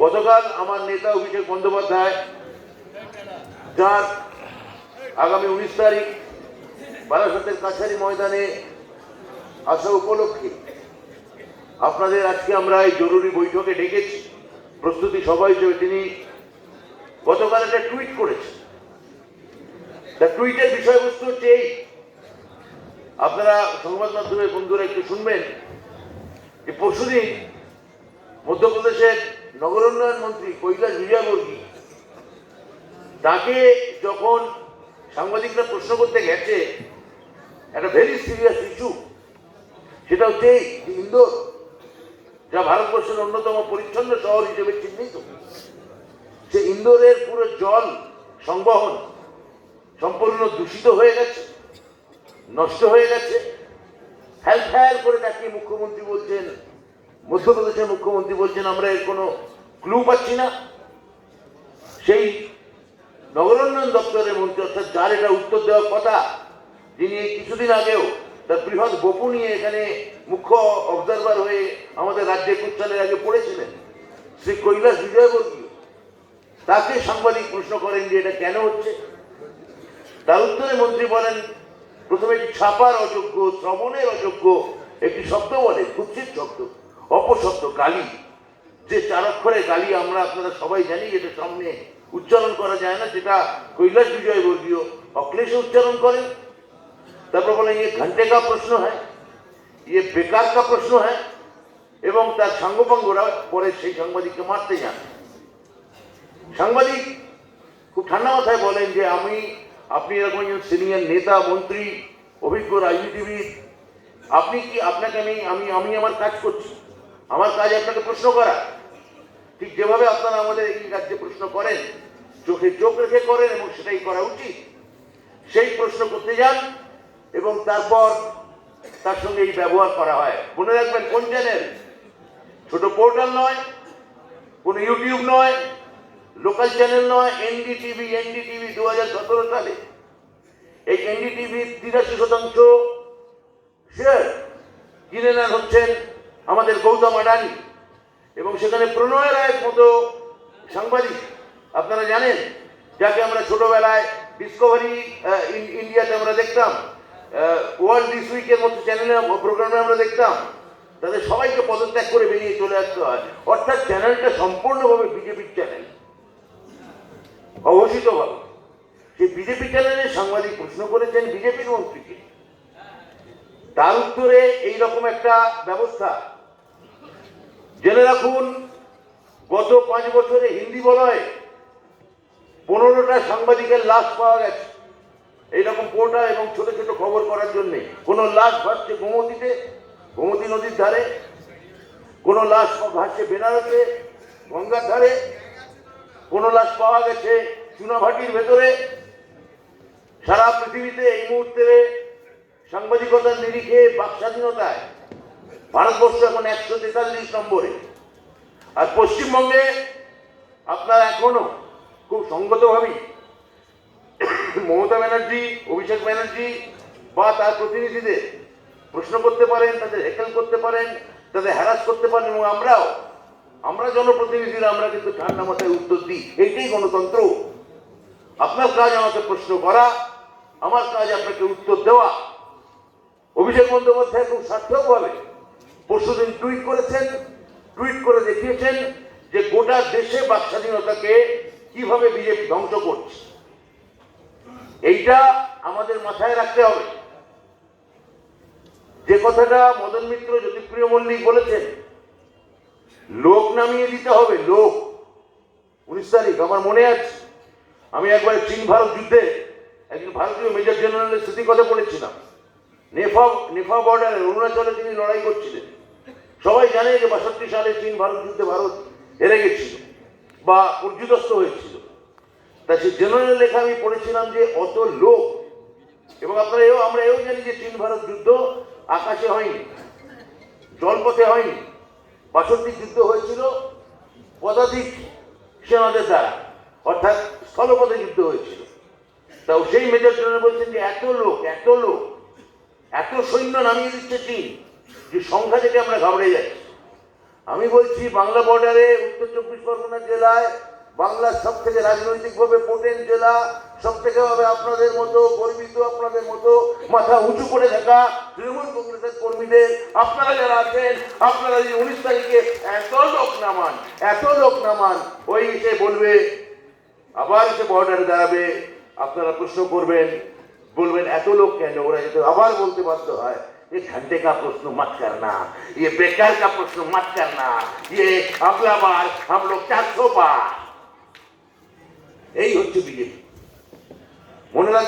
গতকাল আমার নেতা অভিষেক বন্দ্যোপাধ্যায় যার আগামী উনিশ তারিখ বারাসতের কাছারি ময়দানে আসা উপলক্ষে আপনাদের আজকে আমরা এই জরুরি বৈঠকে ডেকেছি। প্রস্তুতি সভা হিসেবে তিনি গতকাল একটা টুইট করেছেন। তা টুইটের বিষয়বস্তু হচ্ছে এই। আপনারা সংবাদ মাধ্যমের বন্ধুরা একটু শুনবেন যে পরশুদিন মধ্যপ্রদেশের নগর উন্নয়ন মন্ত্রী কৈলাস বিজয়বর্গী, তাকে যখন সাংবাদিকরা প্রশ্ন করতে গেছে, একটা ভেরি সিরিয়াস ইস্যু সেটা হচ্ছে ইন্দোর, যা ভারতবর্ষের অন্যতম পরিচ্ছন্ন শহর হিসেবে চিহ্নিত। সে ইন্দোরের পুরো জল সংবহন সম্পূর্ণ দূষিত হয়ে গেছে, নষ্ট হয়ে গেছে। হ্যাল ফ্যাল করে তাকিয়ে মুখ্যমন্ত্রী বলছেন মধ্যপ্রদেশের মুখ্যমন্ত্রী বলছেন, আমরা এর কোনো ক্লু পাচ্ছি না। সেই নগরোন্নয়ন দপ্তরের মন্ত্রী, অর্থাৎ যার এটা উত্তর দেওয়ার কথা, যিনি কিছুদিন আগেও তার বৃহৎ বপু নিয়ে এখানে মুখ্য অবজারভার হয়ে আমাদের রাজ্যে কুচ্ছালের আগে পড়েছিলেন, শ্রী কৈলাস বিজয়বর্গীয় তাকে সাংবাদিক প্রশ্ন করেন যে এটা কেন হচ্ছে? তার উত্তরে মন্ত্রী বলেন, প্রথমে ছাপার অযোগ্য, শ্রবণের অযোগ্য একটি শব্দ বলে, কুৎসিত শব্দ। অপশব্দ গালি যে চার অক্ষরে গালি আমরা আপনারা সবাই জানি, এটা সামনে উচ্চারণ করা যায় না যেটা কৈলাস বিজয় বর্গীয় অক্লেশে উচ্চারণ করেন তারপর বলেন ইয়ে ঘন্টে কা প্রশ্ন হয় ইয়ে বেকার কা প্রশ্ন হয় এবং তার সাঙ্গপাঙ্গরা পরে সেই সাংবাদিককে মারতে যান। সাংবাদিক খুব ঠান্ডা মাথায় বলেন যে, আমি, আপনি এরকম একজন সিনিয়র নেতা, মন্ত্রী, অভিজ্ঞ রাজনীতিবিদ, আপনি কি আপনাকে আমি আমি আমি আমার কাজ করছি? আমার কাজ আপনাকে প্রশ্ন করা। ঠিক যেভাবে আপনারা আমাদের এই রাজ্যে প্রশ্ন করেন, চোখে চোখ রেখে করেন এবং সেটাই করা উচিত। সেই প্রশ্ন করতে যান এবং তারপর তার সঙ্গে এই ব্যবহার করা হয়। মনে রাখবেন, কোন চ্যানেল ছোট পোর্টাল নয়, কোন ইউটিউব নয় লোকাল চ্যানেল নয় এনডিটিভি এনডিটিভি দু হাজার সতেরো সালে। এই এনডিটিভির তিরাশি শতাংশ শেয়ার কিনে নেন হচ্ছেন আমাদের গৌতম আডানি এবং সেখানে প্রণয় রায়ের মতো সাংবাদিক, আপনারা জানেন, যাকে আমরা ছোটবেলায় ডিসকভারি ইন্ডিয়াতে আমরা দেখতাম ওয়ার্ল্ড দিস উইকের মতো চ্যানেলে প্রোগ্রামে আমরা দেখতাম, তাদের সবাইকে পদত্যাগ করে বেরিয়ে চলে আসতে হয়। অর্থাৎ চ্যানেলটা সম্পূর্ণভাবে বিজেপির চ্যানেল অঘোষিতভাবে। সেই বিজেপি চ্যানেলে সাংবাদিক প্রশ্ন করেছেন, বিজেপির মন্ত্রীকে তার উত্তরে এই রকম একটা ব্যবস্থা জেনে রাখুন, গত পাঁচ বছরে হিন্দি বলয় পনেরোটা সাংবাদিকের লাশ পাওয়া গেছে। এইরকম পোর্টাল এবং ছোট ছোট খবর করার জন্য। কোনো লাশ ভাসছে গোমতীতে, গোমতী নদীর ধারে। কোনো লাশ ভাসছে বেনারসে, গঙ্গার ধারে। কোনো লাশ পাওয়া গেছে চুনাভাটির ভেতরে। সারা পৃথিবীতে এই মুহূর্তে সাংবাদিকতার নিরিখে বাক স্বাধীনতায় ভারতবর্ষ এখন একশো তেতাল্লিশ নম্বরে। আর পশ্চিমবঙ্গে আপনারা এখনও খুব সঙ্গতভাবেই মমতা ব্যানার্জি, অভিষেক ব্যানার্জি বা তার প্রতিনিধিদের প্রশ্ন করতে পারেন, তাদের হেকেল করতে পারেন, তাদের হ্যারাস করতে পারেন এবং আমরাও, আমরা জনপ্রতিনিধিরা আমরা কিন্তু ঠান্ডা মাথায় উত্তর দিই। এইটাই গণতন্ত্র। আপনার কাজ আমাকে প্রশ্ন করা, আমার কাজ আপনাকে উত্তর দেওয়া। অভিষেক বন্দ্যোপাধ্যায় খুব সার্থকভাবে পরশুদিন টুইট করেছেন, টুইট করে দেখিয়েছেন যে গোটা দেশে বাক স্বাধীনতাকে কীভাবে বিজেপি ধ্বংস করছে। এইটা আমাদের মাথায় রাখতে হবে। যে কথাটা মদন মিত্র জ্যোতিপ্রিয় মল্লিক বলেছেন, লোক নামিয়ে দিতে হবে, লোক। উনিশ তারিখ, আমার মনে আছে, আমি একবার চীন ভারত যুদ্ধে একজন ভারতীয় মেজর জেনারেলের স্মৃতি কথা বলেছিলাম। নেফা নেফা বর্ডারে অরুণাচলে তিনি লড়াই করছিলেন। সবাই জানে যে বাষট্টি সালে চীন ভারত যুদ্ধে ভারত হেরে গেছিল বা পর্যুদস্ত হয়েছিল। তা সেই জেনারেল লেখা আমি পড়েছিলাম যে অত লোক, এবং আপনারা এও, আমরা এও জানি যে চীন ভারত যুদ্ধ আকাশে হয়নি, জলপথে হয়নি। বাষট্টি যুদ্ধ হয়েছিল পদাতিক সেনাদের দ্বারা, অর্থাৎ স্থলপথে যুদ্ধ হয়েছিল। তাও সেই মেজর জেনারেল বলছেন যে এত লোক এত লোক, এত সৈন্য নামিয়ে দিচ্ছে চীন। যে সংখ্যা থেকে আমরা ঘাবড়ে যাচ্ছি আমি বলছি বাংলা বর্ডারে উত্তর চব্বিশ পরগনা জেলায় বাংলার সব থেকে রাজনৈতিকভাবে পোটেন্ট জেলা সব থেকে হবে আপনাদের মতো, গর্বিত আপনাদের মতো, মাথা উঁচু করে থাকা তৃণমূল কংগ্রেসের কর্মীদের। আপনারা যারা আছেন, আপনারা যদি উনিশ তারিখে এত লোক নামান, এত লোক নামান, ওই এসে বলবে, আবার এসে বর্ডারে দাঁড়াবে, আপনারা প্রশ্ন করবেন, বলবেন এত লোক কেন? ওরা যাতে আবার বলতে বাধ্য হয়। ये घंटे का प्रश्न मत करना ये बेकार का प्रश्न मत करना ये अगला बार हम लोग चार सौ बार এই হচ্ছে বিজেপি মনে রাখবেন